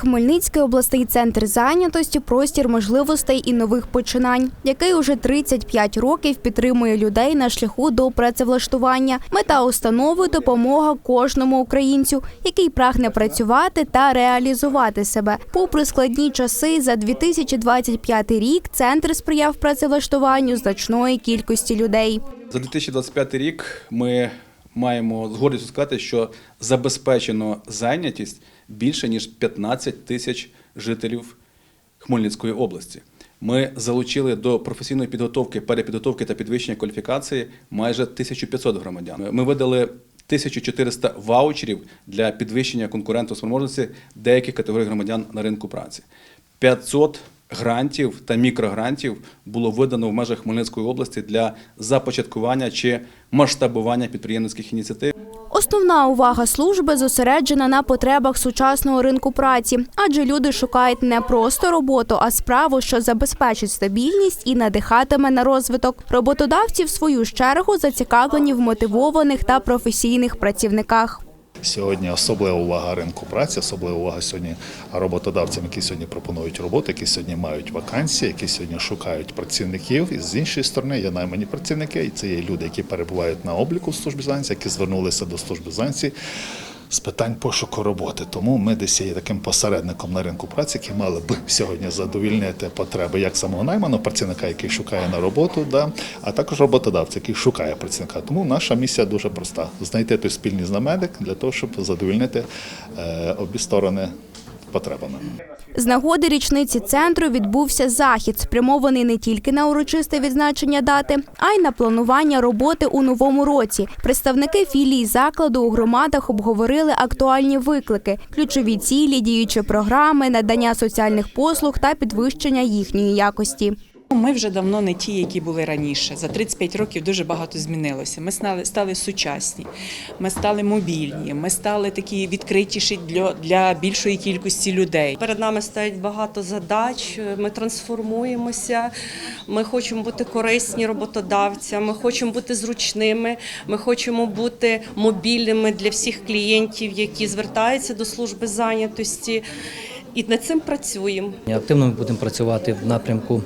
Хмельницький обласний центр зайнятості простір можливостей і нових починань, який уже 35 років підтримує людей на шляху до працевлаштування. Мета установи допомога кожному українцю, який прагне працювати та реалізувати себе. Попри складні часи, за 2025 рік центр сприяв працевлаштуванню значної кількості людей. За 2025 рік ми маємо з сказати, що забезпечено зайнятість більше ніж 15 тисяч жителів Хмельницької області. Ми залучили до професійної підготовки, перепідготовки та підвищення кваліфікації майже 1500 громадян. Ми видали 1400 ваучерів для підвищення конкурентоспроможності деяких категорій громадян на ринку праці. 500 грантів та мікрогрантів було видано в межах Хмельницької області для започаткування чи масштабування підприємницьких ініціатив. Основна увага служби зосереджена на потребах сучасного ринку праці, адже люди шукають не просто роботу, а справу, що забезпечить стабільність і надихатиме на розвиток. Роботодавці, в свою чергу, зацікавлені в мотивованих та професійних працівниках. Сьогодні особлива увага ринку праці, особлива увага сьогодні роботодавцям, які сьогодні пропонують роботу, які сьогодні мають вакансії, які сьогодні шукають працівників. І з іншої сторони є наймані працівники, і це є люди, які перебувають на обліку в службі зайнятості, які звернулися до служби зайнятості з питань пошуку роботи. Тому ми десь є таким посередником на ринку праці, які мали б сьогодні задовільнити потреби як самого найманого працівника, який шукає на роботу, да, а також роботодавця, який шукає працівника. Тому наша місія дуже проста: знайти той спільний знаменник для того, щоб задовільнити е, обі сторони потребами. З нагоди річниці центру відбувся захід, спрямований не тільки на урочисте відзначення дати, а й на планування роботи у новому році. Представники філії закладу у громадах обговорили актуальні виклики, ключові цілі, діючі програми, надання соціальних послуг та підвищення їхньої якості. Ми вже давно не ті, які були раніше. За 35 років дуже багато змінилося. Ми стали, стали сучасні, ми стали мобільні, ми стали такі відкритіші для, для більшої кількості людей. Перед нами стоїть багато задач. Ми трансформуємося. Ми хочемо бути корисні роботодавцям. Ми хочемо бути зручними. Ми хочемо бути мобільними для всіх клієнтів, які звертаються до служби зайнятості. І над цим працюємо. Активно ми будемо працювати в напрямку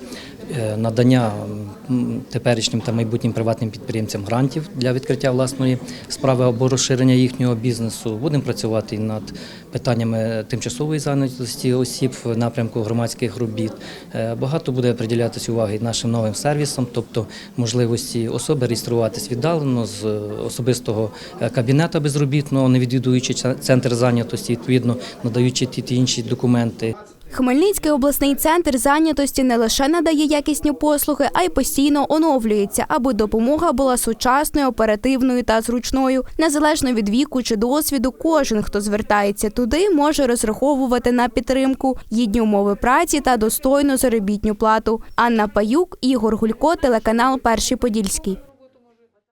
надання теперішнім та майбутнім приватним підприємцям грантів для відкриття власної справи або розширення їхнього бізнесу. Будемо працювати над питаннями тимчасової зайнятості осіб в напрямку громадських робіт. Е, Багато буде приділятися уваги нашим новим сервісам, тобто можливості особи реєструватись віддалено з особистого е, кабінету безробітного, не відвідуючи центр зайнятості, відповідно надаючи ті ті інші документи. Хмельницький обласний центр зайнятості не лише надає якісні послуги, а й постійно оновлюється, аби допомога була сучасною, оперативною та зручною. Незалежно від віку чи досвіду, кожен, хто звертається туди, може розраховувати на підтримку, гідні умови праці та достойну заробітню плату. Анна Паюк, Ігор Гулько, телеканал Перший Подільський.